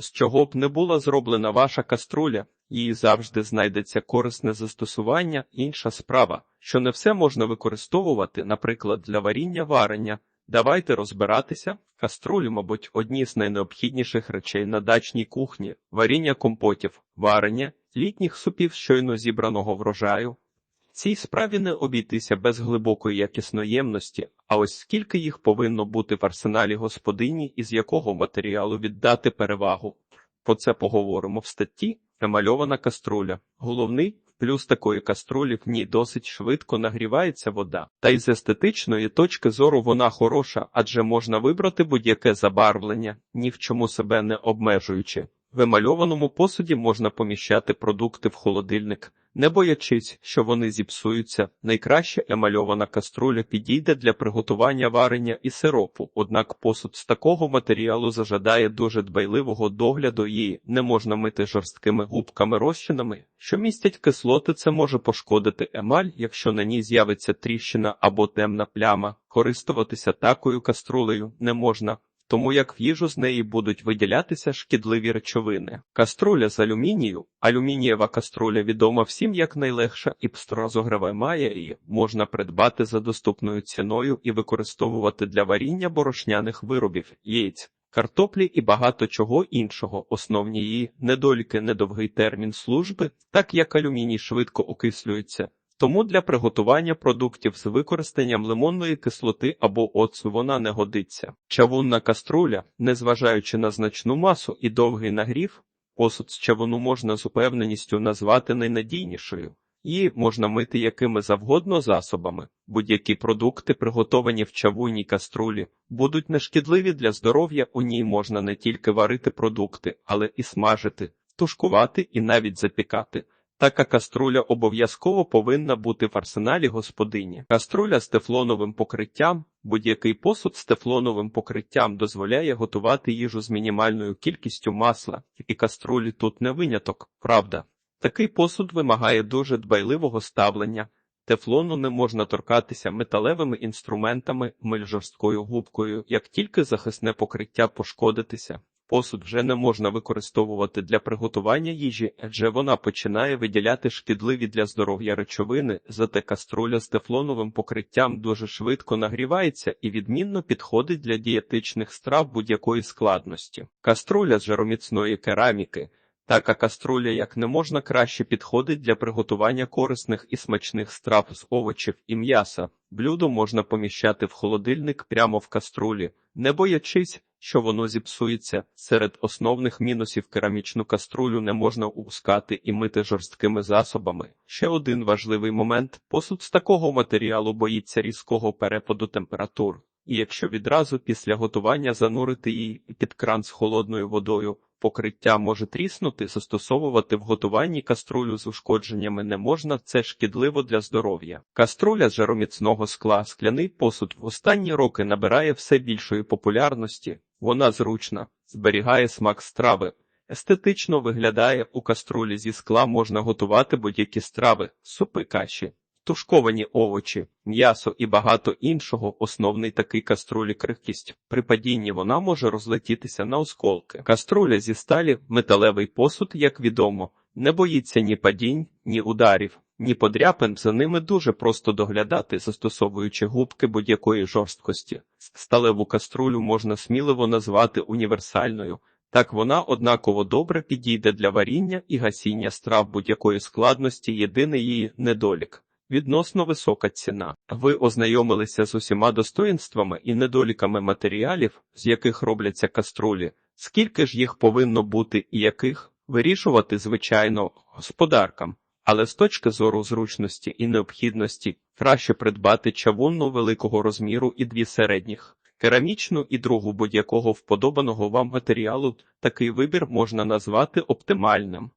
З чого б не була зроблена ваша каструля, їй завжди знайдеться корисне застосування. Інша справа, що не все можна використовувати, наприклад, для варіння варення. Давайте розбиратися. Каструлі, мабуть, одні з найнеобхідніших речей на дачній кухні, варіння компотів, варення, літніх супів щойно зібраного врожаю. Цій справі не обійтися без глибокої якісноємності, а ось скільки їх повинно бути в арсеналі господині і з якого матеріалу віддати перевагу. Про це поговоримо в статті «Емальована каструля». Головний плюс такої каструлі в ній досить швидко нагрівається вода. Та й з естетичної точки зору вона хороша, адже можна вибрати будь-яке забарвлення, ні в чому себе не обмежуючи. В емальованому посуді можна поміщати продукти в холодильник, не боячись, що вони зіпсуються. Найкраще емальована каструля підійде для приготування варення і сиропу, однак посуд з такого матеріалу зажадає дуже дбайливого догляду і не можна мити жорсткими губками розчинами, що містять кислоти. Це може пошкодити емаль, якщо на ній з'явиться тріщина або темна пляма. Користуватися такою каструлею не можна тому як в їжу з неї будуть виділятися шкідливі речовини. Каструля з алюмінію. Алюмінієва каструля відома всім як найлегша і розогреває її можна придбати за доступною ціною і використовувати для варіння борошняних виробів, яєць. Картоплі і багато чого іншого. Основні її недоліки недовгий термін служби, так як алюміній швидко окислюється. Тому для приготування продуктів з використанням лимонної кислоти або оцу вона не годиться. Чавунна каструля, незважаючи на значну масу і довгий нагрів, посуд з чавуну можна з упевненістю назвати найнадійнішою. Її можна мити якими завгодно засобами. Будь-які продукти, приготовані в чавунній каструлі, будуть нешкідливі для здоров'я. У ній можна не тільки варити продукти, але і смажити, тушкувати і навіть запікати. Така каструля обов'язково повинна бути в арсеналі господині. Каструля з тефлоновим покриттям. Будь-який посуд з тефлоновим покриттям дозволяє готувати їжу з мінімальною кількістю масла, і каструлі тут не виняток, правда. Такий посуд вимагає дуже дбайливого ставлення. Тефлону не можна торкатися металевими інструментами, миль жорсткою губкою, як тільки захисне покриття пошкодитися. Посуд вже не можна використовувати для приготування їжі, адже вона починає виділяти шкідливі для здоров'я речовини, зате каструля з тефлоновим покриттям дуже швидко нагрівається і відмінно підходить для дієтичних страв будь-якої складності. Каструля з жароміцної кераміки. Така каструля як не можна краще підходить для приготування корисних і смачних страв з овочів і м'яса. Блюдо можна поміщати в холодильник прямо в каструлі, не боячись, що воно зіпсується. Серед основних мінусів керамічну каструлю не можна упускати і мити жорсткими засобами. Ще один важливий момент: посуд з такого матеріалу боїться різкого перепаду температур. І якщо відразу після готування занурити її під кран з холодною водою, покриття може тріснути, застосовувати в готуванні каструлю з ушкодженнями не можна, це шкідливо для здоров'я. Каструля з жароміцного скла, скляний посуд в останні роки набирає все більшої популярності, вона зручна, зберігає смак страви. Естетично виглядає у каструлі зі скла можна готувати будь-які страви, супи каші, тушковані овочі, м'ясо і багато іншого. Основний такий каструлі крихкість. При падінні вона може розлетітися на осколки. Каструля зі сталі, металевий посуд, як відомо, не боїться ні падінь, ні ударів, ні подряпин. За ними дуже просто доглядати, застосовуючи губки будь-якої жорсткості. Сталеву каструлю можна сміливо назвати універсальною. Так вона однаково добре підійде для варіння і гасіння страв будь-якої складності, єдиний її недолік. Відносно висока ціна. Ви ознайомилися з усіма достоїнствами і недоліками матеріалів, з яких робляться каструлі, скільки ж їх повинно бути і яких вирішувати, звичайно, господаркам, але з точки зору зручності і необхідності краще придбати чавунну великого розміру і дві середніх. Керамічну і другу будь-якого вподобаного вам матеріалу такий вибір можна назвати оптимальним.